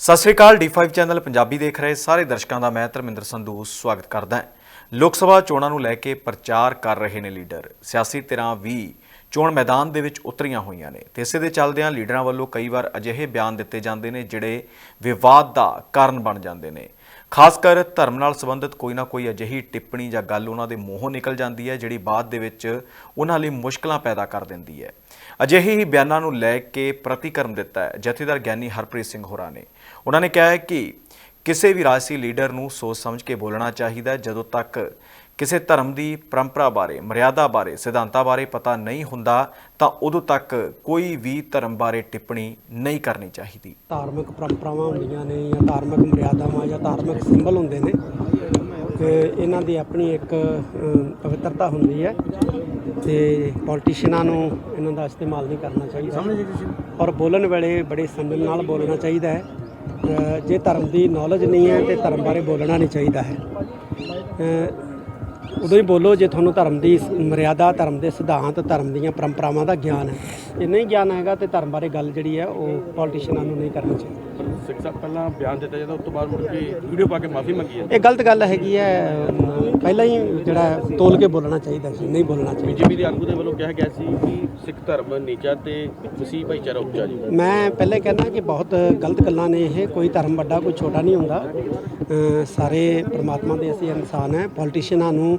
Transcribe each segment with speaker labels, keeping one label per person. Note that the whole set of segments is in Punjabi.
Speaker 1: ਸਤਿ ਸ੍ਰੀ ਅਕਾਲ D5 ਚੈਨਲ ਪੰਜਾਬੀ ਦੇਖ ਰਹੇ ਸਾਰੇ ਦਰਸ਼ਕਾਂ ਦਾ, ਮੈਂ ਧਰਮਿੰਦਰ ਸੰਧੂ, ਸਵਾਗਤ ਕਰਦਾ ਹਾਂ। ਲੋਕ ਸਭਾ ਚੋਣਾਂ ਨੂੰ ਲੈ ਕੇ ਪ੍ਰਚਾਰ ਕਰ ਰਹੇ ਨੇ ਲੀਡਰ। ਸਿਆਸੀ ਧਿਰਾਂ ਵੀ ਚੋਣ ਮੈਦਾਨ ਦੇ ਵਿੱਚ ਉਤਰੀਆਂ ਹੋਈਆਂ ਨੇ ਤੇ ਇਸੇ ਦੇ ਚੱਲਦਿਆਂ ਲੀਡਰਾਂ ਵੱਲੋਂ ਕਈ ਵਾਰ ਅਜਿਹੇ ਬਿਆਨ ਦਿੱਤੇ ਜਾਂਦੇ ਨੇ ਜਿਹੜੇ ਵਿਵਾਦ ਦਾ ਕਾਰਨ ਬਣ ਜਾਂਦੇ ਨੇ। ਖਾਸ ਕਰ ਧਰਮ ਨਾਲ ਸੰਬੰਧਿਤ ਕੋਈ ਨਾ ਕੋਈ ਅਜਿਹੀ ਟਿੱਪਣੀ ਜਾਂ ਗੱਲ ਉਹਨਾਂ ਦੇ ਮੂੰਹੋਂ ਨਿਕਲ ਜਾਂਦੀ ਹੈ, ਜਿਹੜੀ ਬਾਅਦ ਦੇ ਵਿੱਚ ਉਹਨਾਂ ਲਈ ਮੁਸ਼ਕਲਾਂ ਪੈਦਾ ਕਰ ਦਿੰਦੀ ਹੈ। ਅਜਿਹੇ ਹੀ ਬਿਆਨਾਂ ਨੂੰ ਲੈ ਕੇ ਪ੍ਰਤੀਕਰਮ ਦਿੱਤਾ ਹੈ, ਜਥੇਦਾਰ ਗਿਆਨੀ ਹਰਪ੍ਰੀਤ ਸਿੰਘ ਹੋਰਾਂ ਨੇ। ਉਹਨਾਂ ਨੇ ਕਿਹਾ ਹੈ ਕਿ ਕਿਸੇ ਵੀ ਰਾਜਸੀ ਲੀਡਰ ਨੂੰ ਸੋਚ ਸਮਝ ਕੇ ਬੋਲਣਾ ਚਾਹੀਦਾ ਜਦੋਂ ਤੱਕ ਕਿਸੇ ਧਰਮ ਦੀ ਪਰੰਪਰਾ ਬਾਰੇ ਮਰਿਆਦਾ ਬਾਰੇ ਸਿਧਾਂਤਾਂ ਬਾਰੇ ਪਤਾ ਨਹੀਂ ਹੁੰਦਾ ਤਾਂ ਉਦੋਂ ਤੱਕ ਕੋਈ ਵੀ ਧਰਮ ਬਾਰੇ ਟਿੱਪਣੀ ਨਹੀਂ ਕਰਨੀ ਚਾਹੀਦੀ।
Speaker 2: ਧਾਰਮਿਕ ਪਰੰਪਰਾਵਾਂ ਹੁੰਦੀਆਂ ਨੇ ਜਾਂ ਧਾਰਮਿਕ ਮਰਿਆਦਾਵਾਂ ਜਾਂ ਧਾਰਮਿਕ ਸਿੰਬਲ ਹੁੰਦੇ ਨੇ ਤੇ ਇਹਨਾਂ ਦੀ ਆਪਣੀ ਇੱਕ ਪਵਿੱਤਰਤਾ ਹੁੰਦੀ ਹੈ ਤੇ ਪੋਲੀਟੀਸ਼ੀਅਨਾਂ ਨੂੰ ਇਹਨਾਂ ਦਾ ਇਸਤੇਮਾਲ ਨਹੀਂ ਕਰਨਾ ਚਾਹੀਦਾ। ਔਰ ਬੋਲਣ ਵੇਲੇ ਬੜੇ ਸੰਜਮ ਨਾਲ ਬੋਲਣਾ ਚਾਹੀਦਾ ਹੈ। ਜੇ ਧਰਮ ਦੀ ਨੌਲੇਜ ਨਹੀਂ ਹੈ ਤੇ ਧਰਮ ਬਾਰੇ ਬੋਲਣਾ ਨਹੀਂ ਚਾਹੀਦਾ ਹੈ। ਉਦੋਂ ਹੀ ਬੋਲੋ ਜੇ ਤੁਹਾਨੂੰ ਧਰਮ ਦੀ ਮਰਿਆਦਾ ਧਰਮ ਦੇ ਸਿਧਾਂਤ ਧਰਮ ਦੀਆਂ ਪਰੰਪਰਾਵਾਂ ਦਾ ਗਿਆਨ ਹੈ। ਜੇ ਨਹੀਂ ਗਿਆਨ ਹੈਗਾ ਤੇ ਧਰਮ ਬਾਰੇ ਗੱਲ ਜਿਹੜੀ ਹੈ ਉਹ ਪੋਲੀਟੀਸ਼ੀਅਨਾਂ ਨੂੰ ਨਹੀਂ ਕਰਨੀ ਚਾਹੀਦੀ।
Speaker 3: ਸਿੱਖ ਸਾਹਿਬ ਪਹਿਲਾਂ ਬਿਆਨ ਦਿੱਤਾ ਜਾਂਦਾ ਉਸ ਤੋਂ ਬਾਅਦ ਮੁੜ ਕੇ ਵੀਡੀਓ ਪਾ ਕੇ ਮਾਫੀ ਮੰਗੀ ਹੈ।
Speaker 2: ਇਹ ਗਲਤ ਗੱਲ ਹੈਗੀ ਹੈ ਪਹਿਲਾਂ ਹੀ ਜਿਹੜਾ ਤੋਲ ਕੇ ਬੋਲਣਾ ਚਾਹੀਦਾ ਸੀ ਨਹੀਂ ਬੋਲਣਾ ਚਾਹੀਦਾ।
Speaker 3: ਬੀਜੇਪੀ ਦੇ ਆਗੂ ਦੇ ਵੱਲੋਂ ਕਿਹਾ ਗਿਆ ਸੀ ਕਿ ਸਿੱਖ ਧਰਮ ਨੀਚਾ ਤੇ ਮਸੀਹ ਭਾਈਚਾਰਾ ਉੱਚਾ ਜੀ।
Speaker 2: ਮੈਂ ਪਹਿਲੇ ਕਹਿੰਦਾ ਕਿ ਬਹੁਤ ਗਲਤ ਗੱਲਾਂ ਨੇ ਇਹ ਕੋਈ ਧਰਮ ਵੱਡਾ ਕੋਈ ਛੋਟਾ ਨਹੀਂ ਹੁੰਦਾ। ਸਾਰੇ ਪ੍ਰਮਾਤਮਾ ਦੇ ਅਸੀਂ ਇਨਸਾਨ ਹੈ ਪੋਲੀਟੀਸ਼ੀਅਨਾਂ ਨੂੰ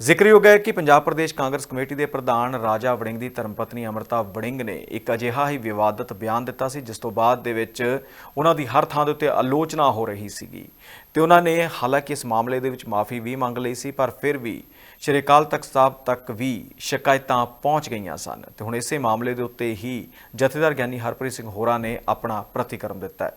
Speaker 1: ਜ਼ਿਕਰਯੋਗ ਹੈ ਕਿ ਪੰਜਾਬ ਪ੍ਰਦੇਸ਼ ਕਾਂਗਰਸ ਕਮੇਟੀ ਦੇ ਪ੍ਰਧਾਨ ਰਾਜਾ ਵੜਿੰਗ ਦੀ ਧਰਮਪਤਨੀ ਅਮਰਤਾ ਵੜਿੰਗ ਨੇ ਇੱਕ ਅਜਿਹਾ ਹੀ ਵਿਵਾਦਤ ਬਿਆਨ ਦਿੱਤਾ ਸੀ, ਜਿਸ ਤੋਂ ਬਾਅਦ ਦੇ ਵਿੱਚ ਉਹਨਾਂ ਦੀ ਹਰ ਥਾਂ ਦੇ ਉੱਤੇ ਆਲੋਚਨਾ ਹੋ ਰਹੀ ਸੀਗੀ। ਤੇ ਉਹਨਾਂ ਨੇ ਹਾਲਾਂਕਿ ਇਸ ਮਾਮਲੇ ਦੇ ਵਿੱਚ ਮਾਫੀ ਵੀ ਮੰਗ ਲਈ ਸੀ, ਪਰ ਫਿਰ ਵੀ ਸ਼੍ਰੀ ਅਕਾਲ ਤਖਤ ਸਾਹਿਬ ਤੱਕ ਵੀ ਸ਼ਿਕਾਇਤਾਂ ਪਹੁੰਚ ਗਈਆਂ ਸਨ। ਤੇ ਹੁਣ ਇਸੇ ਮਾਮਲੇ ਦੇ ਉੱਤੇ ਹੀ ਜਥੇਦਾਰ ਗਿਆਨੀ ਹਰਪ੍ਰੀਤ ਸਿੰਘ ਹੋਰਾਂ ਨੇ ਆਪਣਾ ਪ੍ਰਤੀਕਰਮ ਦਿੱਤਾ ਹੈ।